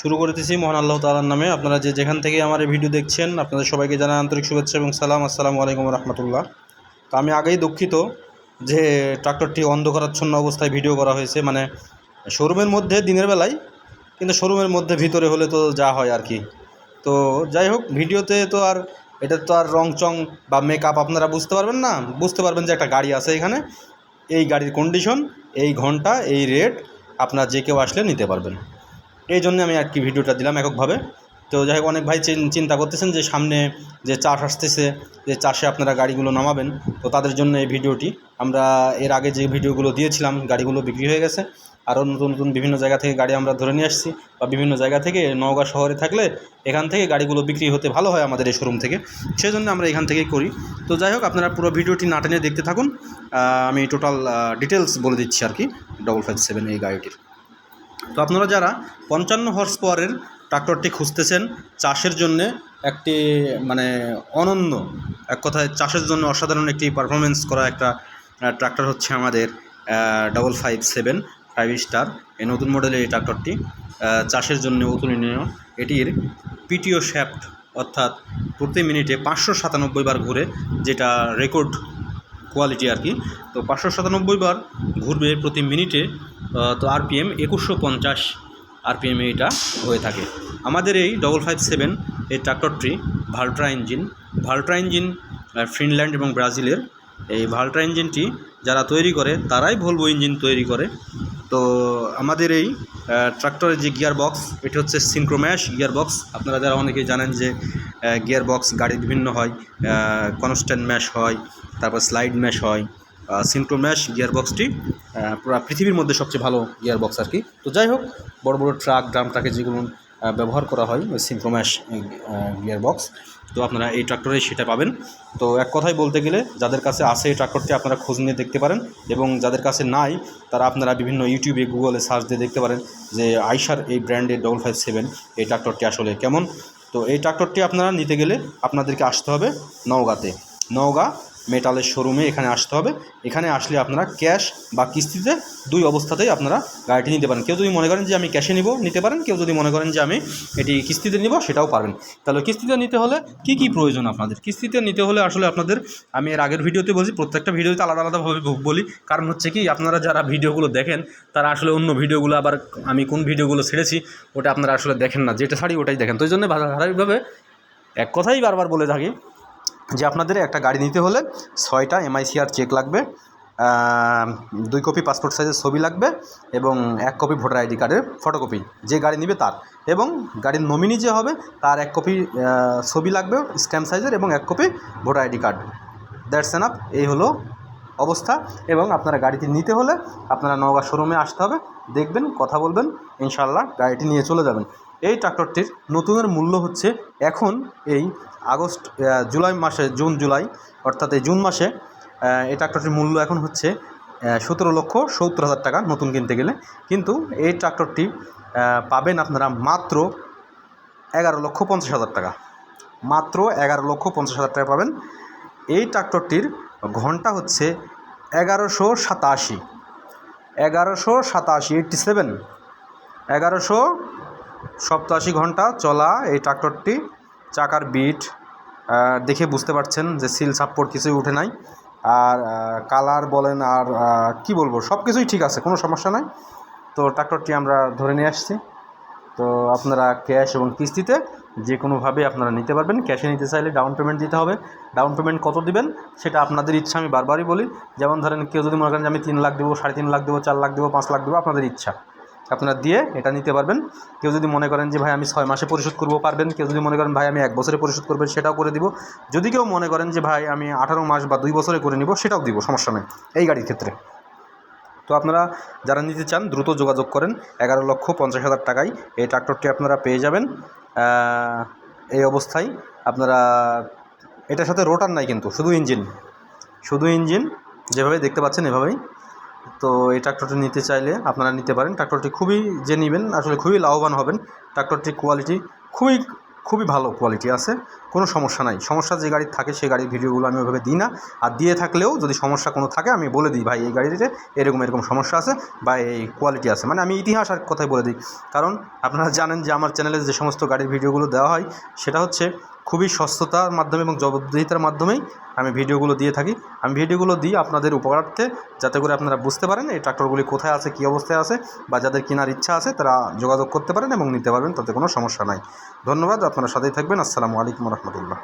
শুরু করতেছি মহান আল্লাহ তাআলার নামে। আপনারা যে যেখান থেকে আমার এই ভিডিও দেখছেন, আপনাদের সবাইকে জানাই আন্তরিক শুভেচ্ছা এবং সালাম। আসসালামু আলাইকুম রহমতুল্লাহ তো আমি আগেই দুঃখিত যে ট্রাক্টরটি অন্ধকারাচ্ছন্ন অবস্থায় ভিডিও করা হয়েছে। মানে শোরুমের মধ্যে দিনের বেলায়, কিন্তু শোরুমের মধ্যে ভিতরে হলে তো যা হয় আর কি। তো যাই হোক, ভিডিওতে তো আর এটা তো আর রং চং বা মেকআপ আপনারা বুঝতে পারবেন না। বুঝতে পারবেন যে একটা গাড়ি আছে এখানে। এই গাড়ির কন্ডিশন এই ঘণ্টা, এই রেট আপনার যে কেউ আসলে নিতে পারবেন। এই জন্য আমি আর কি ভিডিওটা দিলাম এককভাবে। তো যাই হোক, অনেক ভাই চিন- চিন্তা করতেছেন যে সামনে যে চাষ আসতেছে, যে চাষে আপনারা গাড়িগুলো নামাবেন, তো তাদের জন্য এই ভিডিওটি। আমরা এর আগে যে ভিডিওগুলো দিয়েছিলাম, গাড়িগুলো বিক্রি হয়ে গেছে। আরও নতুন নতুন বিভিন্ন জায়গা থেকে গাড়ি আমরা ধরে নিয়ে আসছি বা বিভিন্ন জায়গা থেকে নওগাঁ শহরে থাকলে এখান থেকে গাড়িগুলো বিক্রি হতে ভালো হয় আমাদের এই শোরুম থেকে। সেই জন্য আমরা এখান থেকেই করি। তো যাই হোক, আপনারা পুরো ভিডিওটি না টেনে দেখতে থাকুন। আমি টোটাল ডিটেলস বলে দিচ্ছি আর কি ডবল ফাইভ সেভেন এই গাড়িটির। তো আপনারা যারা পঞ্চান্ন হর্স পাওয়ারের ট্রাক্টরটি খুঁজতেছেন, চাষের জন্য একটি মানে অনন্য, এক কথায় চাষের জন্য অসাধারণ একটি পারফরমেন্স করা একটা ট্রাক্টর হচ্ছে আমাদের double five seven five star এই নতুন মডেলের এই ট্রাক্টরটি চাষের জন্য অতুলনীয়। এটির পিটিও শ্যাফট অর্থাৎ প্রতি মিনিটে পাঁচশো সাতানব্বই বার ঘুরে যেটা রেকর্ড কোয়ালিটি আর কি, তো পাঁচশো সাতানব্বই বার ঘুরবে প্রতি মিনিটে তো আরপিএম একুশশো পঞ্চাশ আরপিএমে এটা হয়ে থাকে। আমাদের এই ডবল ফাইভ সেভেন এই ট্রাক্টরটি Valtra engine Valtra engine Finland এবং ব্রাজিলের এই ভাল্ট্রা ইঞ্জিনটি যারা তৈরি করে, তারাই ভলভো ইঞ্জিন তৈরি করে। তো আমাদের এই ট্রাক্টরের যে গিয়ার বক্স এটি হচ্ছে সিনক্রোম্যাশ গিয়ার বক্স আপনারা যারা অনেকেই জানেন যে গিয়ার বক্স গাড়ি বিভিন্ন হয় কনস্ট্যান্ট ম্যাশ হয়, তারপর স্লাইড ম্যাশ হয় সিনক্রো ম্যাশ গিয়ার বক্সটি পুরো পৃথিবীর মধ্যে সবচেয়ে ভালো গিয়ার বক্স আর কি। তো যাই হোক, বড় বড় ট্রাক ড্রাম ট্রাকে যেগুলো ব্যবহার করা হয়, ওই সিনক্রো ম্যাশ গিয়ার বক্স তো আপনারা এই ট্রাক্টরে সেটা পাবেন। তো এক কথায় বলতে গেলে, যাদের কাছে আছে এই ট্রাক্টরটি আপনারা খোঁজ নিয়ে দেখতে পারেন। এবং যাদের কাছে নাই, তারা আপনারা বিভিন্ন ইউটিউবে গুগলে সার্চ দিয়ে দেখতে পারেন যে আইসার এই ব্র্যান্ডের ডবল ফাইভ সেভেন এই ট্রাক্টরটি আসলে কেমন। তো এই ট্রাক্টরটি আপনারা নিতে গেলে আপনাদেরকে আসতে হবে নওগাঁতে। নওগাঁ মেটালের শোরুমে এখানে আসতে হবে। এখানে আসলে আপনারা ক্যাশ বা কিস্তিতে দুই অবস্থাতেই আপনারা গাড়িটি নিতে পারেন। কেউ যদি মনে করেন যে আমি ক্যাশে নিব, নিতে পারেন। কেউ যদি মনে করেন যে আমি এটি কিস্তিতে নিব, সেটাও পারবেন। তাহলে কিস্তিতে নিতে হলে কি কি প্রয়োজন আপনাদের? কিস্তিতে নিতে হলে আসলে আপনাদের, আমি এর আগের ভিডিওতে বলছি, প্রত্যেকটা ভিডিওতে আলাদা আলাদাভাবে বলি। কারণ হচ্ছে কি, আপনারা যারা ভিডিওগুলো দেখেন, তারা আসলে অন্য ভিডিওগুলো আবার আমি কোন ভিডিওগুলো ছেড়েছি, ওটা আপনারা আসলে দেখেন না। যেটা ছাড়ি ওটাই দেখেন। তো এই জন্য ধারাবাহিকভাবে এক কথাই বারবার বলে থাকি যে আপনাদের একটা গাড়ি নিতে হলে ছয়টা এমআইসিআর চেক লাগবে দুই কপি পাসপোর্ট সাইজের ছবি লাগবে এবং এক কপি ভোটার আইডি কার্ডের ফটোকপি যে গাড়ি নেবে তার। এবং গাড়ির নমিনি যে হবে, তার এক কপি ছবি লাগবে স্ট্যাম্প সাইজের এবং এক copy voter ID card that's an up এই হলো অবস্থা। এবং আপনারা গাড়িটি নিতে হলে আপনারা নওগাঁ শোরুমে আসতে হবে, দেখবেন, কথা বলবেন ইনশাল্লাহ গাড়িটি নিয়ে চলে যাবেন। এই ট্রাক্টরটির নতুনের মূল্য হচ্ছে এখন এই আগস্ট জুলাই মাসে, জুন, জুলাই, অর্থাৎ এই জুন মাসে এই ট্রাক্টরটির মূল্য এখন হচ্ছে সতেরো লক্ষ সত্তর হাজার টাকা নতুন কিনতে গেলে। কিন্তু এই ট্রাক্টরটি পাবেন আপনারা মাত্র এগারো লক্ষ পঞ্চাশ হাজার টাকা। মাত্র এগারো লক্ষ পঞ্চাশ হাজার টাকা পাবেন। এই ট্রাক্টরটির ঘণ্টা হচ্ছে এগারোশো সাতাশি। এগারোশো সাতাশি এইটটি সেভেন এগারোশো সপ্তাশি ঘণ্টা চলা এই ট্রাক্টরটি, চাকার বিট দেখে বুঝতে পারছেন যে সিল সাপোর্ট কিছুই উঠে নাই। আর কালার বলেন আর কি বলব সব কিছুই ঠিক আছে, কোনো সমস্যা নাই। তো ট্রাক্টরটি আমরা ধরে নিয়ে আসছি। তো আপনারা ক্যাশ এবং কিস্তিতে যে কোনোভাবে আপনারা নিতে পারবেন। ক্যাশে নিতে চাইলে ডাউন পেমেন্ট দিতে হবে। ডাউন পেমেন্ট কত দিবেন সেটা আপনাদের ইচ্ছা, আমি বারবারই বলি। যেমন ধরেন কেউ যদি মনে করেন যে আমি তিন লাখ দেবো, সাড়ে তিন লাখ দেবো, চার লাখ দেবো, পাঁচ লাখ দেবো, আপনাদের ইচ্ছা। আপনারা দিয়ে এটা নিতে পারবেন। কেউ যদি মনে করেন যে, ভাই, আমি ছয় মাসে পরিশোধ করব, পারবেন। কেউ যদি মনে করেন, ভাই, আমি এক বছরে পরিশোধ করবেন সেটাও করে দিব। যদি কেউ মনে করেন যে, ভাই, আমি আঠারো মাস বা দুই বছরে করে নিব, সেটাও দিব, সমস্যা নেই। এই গাড়ির ক্ষেত্রে। তো আপনারা যারা নিতে চান, দ্রুত যোগাযোগ করেন। এগারো লক্ষ পঞ্চাশ হাজার টাকায় এই ট্রাক্টরটি আপনারা পেয়ে যাবেন। এই অবস্থায় আপনারা, এটার সাথে রোটার নাই কিন্তু, শুধু ইঞ্জিন শুধু ইঞ্জিন যেভাবে দেখতে পাচ্ছেন এভাবেই। তো এই ট্রাক্টরটি নিতে চাইলে আপনারা নিতে পারেন। ট্রাক্টরটি খুবই যে নেবেন, আসলে খুবই লাভবান হবেন। ট্রাক্টরটির কোয়ালিটি খুবই খুবই ভালো কোয়ালিটি আছে, কোনো সমস্যা নাই। সমস্যা যে গাড়ির থাকে সেই গাড়ির ভিডিওগুলো আমি ওইভাবে দিই না। আর দিয়ে থাকলেও যদি সমস্যা কোনো থাকে, আমি বলে দিই, ভাই, এই গাড়িতে এরকম এরকম সমস্যা আছে, বা এই কোয়ালিটি আছে। মানে আমি ইতিহাস আর কথাই বলে দিই। কারণ আপনারা জানেন যে আমার চ্যানেলে যে সমস্ত গাড়ির ভিডিওগুলো দেওয়া হয়, সেটা হচ্ছে খুবই সস্ততার মাধ্যমে এবং জবাবদিহিতার মাধ্যমেই আমি ভিডিওগুলো দিয়ে থাকি। আমি ভিডিওগুলো দিই আপনাদের উপকারার্থে যাতে করে আপনারা বুঝতে পারেন এই ট্রাক্টরগুলি কোথায় আছে, কী অবস্থায় আছে বা যাদের কেনার ইচ্ছা আছে তারা যোগাযোগ করতে পারেন এবং নিতে পারবেন, তাতে কোনো সমস্যা নাই। ধন্যবাদ, আপনারা সাথেই থাকবেন। আসসালামু আলাইকুম রহমতুল্লাহ।